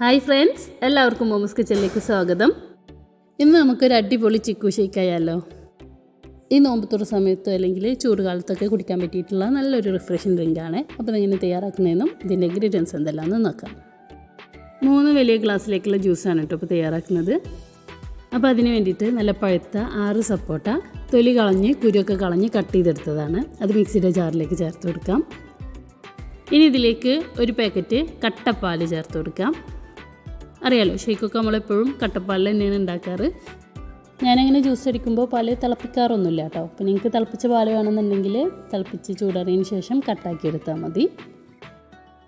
Hi friends എല്ലാവർക്കും mom's കിച്ചണിലേക്ക് സ്വാഗതം. ഇന്ന് നമുക്കൊരു അടിപൊളി ചിക്കു ഷേക്കായാലോ ഈ നോമ്പത്തുറ സമയത്തോ അല്ലെങ്കിൽ ചൂട് ചൂടുകാലത്തൊക്കെ കുടിക്കാൻ പറ്റിയിട്ടുള്ള നല്ലൊരു റിഫ്രഷിംഗ് ഡ്രിങ്കാണ് അപ്പോൾ ഇതെങ്ങനെ തയ്യാറാക്കുന്നതെന്നും ഇതിന്റെ ഇൻഗ്രീഡിയൻസ് എന്തെല്ലാമെന്ന് നോക്കാം. മൂന്ന് വലിയ ഗ്ലാസ്സിലേക്കുള്ള ജ്യൂസാണ് കേട്ടോ ഇപ്പോൾ തയ്യാറാക്കുന്നത്. അപ്പോൾ അതിന് വേണ്ടിയിട്ട് നല്ല പഴുത്ത ആറ് സപ്പോട്ട തൊലി കളഞ്ഞ് കുരുവൊക്കെ കളഞ്ഞ് കട്ട് ചെയ്തെടുത്തതാണ്. അത് മിക്സിയുടെ ജാറിലേക്ക് ചേർത്ത് കൊടുക്കാം. ഇനി ഇതിലേക്ക് ഒരു പാക്കറ്റ് കട്ടപ്പാൽ ചേർത്ത് കൊടുക്കാം. അറിയാലോ ഷേക്കൊക്കെ നമ്മളെപ്പോഴും കട്ടപ്പാലിൽ തന്നെയാണ് ഉണ്ടാക്കാറ്. ഞാനങ്ങനെ ജ്യൂസ് അടിക്കുമ്പോൾ പാൽ തിളപ്പിക്കാറൊന്നുമില്ല കേട്ടോ. അപ്പോൾ നിങ്ങൾക്ക് തിളപ്പിച്ച പാൽ വേണമെന്നുണ്ടെങ്കിൽ തിളപ്പിച്ച് ചൂടാറിയതിന് ശേഷം കട്ടാക്കി എടുത്താൽ മതി.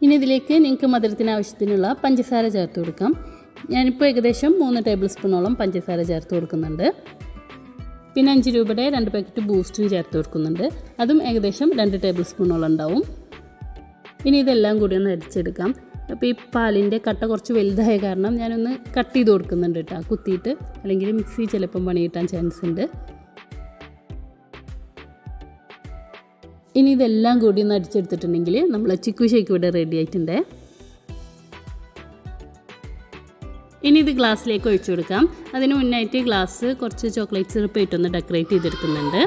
ഇനി ഇതിലേക്ക് നിങ്ങൾക്ക് മധുരത്തിന് ആവശ്യത്തിനുള്ള പഞ്ചസാര ചേർത്ത് കൊടുക്കാം. ഞാനിപ്പോൾ ഏകദേശം മൂന്ന് ടേബിൾ സ്പൂണോളം പഞ്ചസാര ചേർത്ത് കൊടുക്കുന്നുണ്ട്. പിന്നെ അഞ്ച് രൂപയുടെ രണ്ട് പാക്കറ്റ് ബൂസ്റ്റും ചേർത്ത് കൊടുക്കുന്നുണ്ട്. അതും ഏകദേശം രണ്ട് ടേബിൾ സ്പൂണോളം ഉണ്ടാവും. ഇനി ഇതെല്ലാം കൂടി ഒന്ന് അടിച്ചെടുക്കാം. അപ്പോൾ ഈ പാലിന്റെ കട്ട കുറച്ച് വലുതായ കാരണം ഞാനൊന്ന് കട്ട് ചെയ്ത് കൊടുക്കുന്നുണ്ട് കേട്ടോ കുത്തിയിട്ട്. അല്ലെങ്കിൽ മിക്സി ചിലപ്പം പണി കിട്ടാൻ ചാൻസ് ഉണ്ട്. ഇനി ഇതെല്ലാം കൂടി ഒന്ന് അടിച്ചെടുത്തിട്ടുണ്ടെങ്കിൽ നമ്മൾ ചിക്കു ഷേക്ക് ഇവിടെ റെഡി ആയിട്ടുണ്ട്. ഇനി ഇത് ഗ്ലാസ്സിലേക്ക് ഒഴിച്ചു കൊടുക്കാം. അതിന് മുന്നായിട്ട് ഗ്ലാസ് കുറച്ച് ചോക്ലേറ്റ് സിറപ്പ് ഇട്ടൊന്ന് ഡെക്കറേറ്റ് ചെയ്തെടുക്കുന്നുണ്ട്.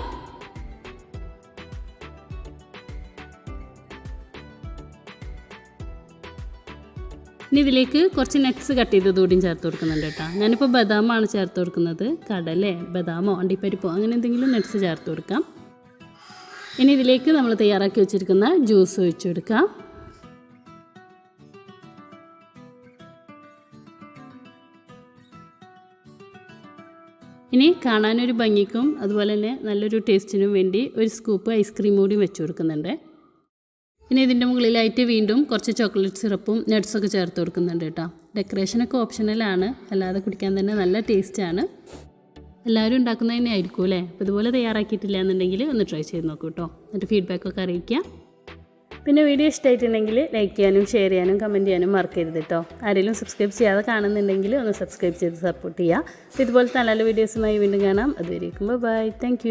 ഇനി ഇതിലേക്ക് കുറച്ച് നട്ട്സ് കട്ട് ചെയ്തത് കൂടിയും ചേർത്ത് കൊടുക്കുന്നുണ്ട് കേട്ടോ. ഞാനിപ്പോൾ ബദാമാണ് ചേർത്ത് കൊടുക്കുന്നത്. കടലേ ബദാമോ അണ്ടിപ്പരിപ്പോ അങ്ങനെ എന്തെങ്കിലും നട്ട്സ് ചേർത്ത് കൊടുക്കാം. ഇനി ഇതിലേക്ക് നമ്മൾ തയ്യാറാക്കി വെച്ചിരിക്കുന്ന ജ്യൂസ് ഒഴിച്ചു കൊടുക്കാം. ഇനി കാണാനൊരു ഭംഗിക്കും അതുപോലെ തന്നെ നല്ലൊരു ടേസ്റ്റിനും വേണ്ടി ഒരു സ്കൂപ്പ് ഐസ്ക്രീം കൂടി വെച്ച് കൊടുക്കുന്നുണ്ട്. ഇനി ഇതിന്റെ മുകളിലായിട്ട് വീണ്ടും കുറച്ച് ചോക്ലേറ്റ് സിറപ്പും നട്ട്സൊക്കെ ചേർത്ത് കൊടുക്കുന്നുണ്ട് കേട്ടോ. ഡെക്കറേഷനൊക്കെ ഓപ്ഷണലാണ് അല്ലാതെ കുടിക്കാൻ തന്നെ നല്ല ടേസ്റ്റാണ് എല്ലാവരും ഉണ്ടാക്കുന്നത് തന്നെ ആയിരിക്കും അല്ലേ? അപ്പോൾ ഇതുപോലെ തയ്യാറാക്കിയിട്ടില്ല എന്നുണ്ടെങ്കിൽ ഒന്ന് ട്രൈ ചെയ്ത് നോക്കൂ കേട്ടോ. എന്നിട്ട് ഫീഡ്ബാക്കൊക്കെ അറിയിക്കുക. പിന്നെ വീഡിയോ ഇഷ്ടമായിട്ടുണ്ടെങ്കിൽ ലൈക്ക് ചെയ്യാനും ഷെയർ ചെയ്യാനും കമന്റ് ചെയ്യാനും മറക്കരുത് കേട്ടോ. ആരെങ്കിലും സബ്സ്ക്രൈബ് ചെയ്യാതെ കാണുന്നുണ്ടെങ്കിൽ ഒന്ന് സബ്സ്ക്രൈബ് ചെയ്ത് സപ്പോർട്ട് ചെയ്യുക. ഇതുപോലത്തെ നല്ല വീഡിയോസുമായി വീണ്ടും കാണാം. അതുവരേക്കും ബൈ താങ്ക്